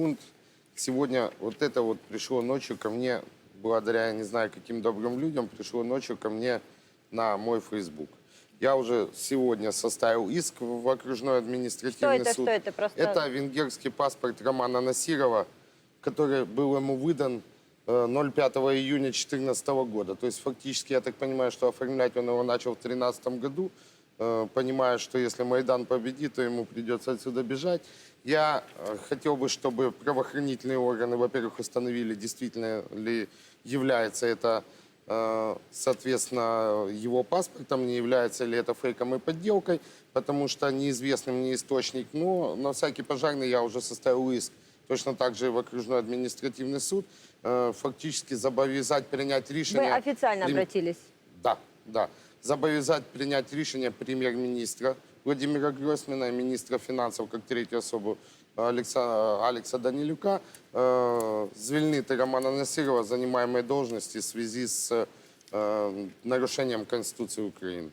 секунд. Сегодня вот это вот пришло ночью ко мне, благодаря, я не знаю, каким добрым людям, пришло ночью ко мне на мой Facebook. Я уже сегодня составил иск в окружной административный Что это, суд. что это? Просто- Это венгерский паспорт Романа Насирова, который был ему выдан э, 05 июня 2014 года. То есть фактически, я так понимаю, что оформлять он его начал в 2013 году, э, понимая, что если Майдан победит, то ему придется отсюда бежать. Я э, хотел бы, чтобы правоохранительные органы, во-первых, установили, действительно ли является это, э, соответственно, его паспортом, не является ли это фейком и подделкой, потому что неизвестный мне источник. Но на всякий пожарный я уже составил иск точно так же и в окружной административный суд, э, фактически зобовязать принять Вы решение... официально Прим- обратились? Да, да Зобовязать принять рішення прем'єр-міністра Владимира Гройсмана і міністра фінансів, як третю особу Алекса, Алекса Данилюка, е, звільнити Романа Насирова з займаємої должності в зв'язку з е, нарушенням Конституції України.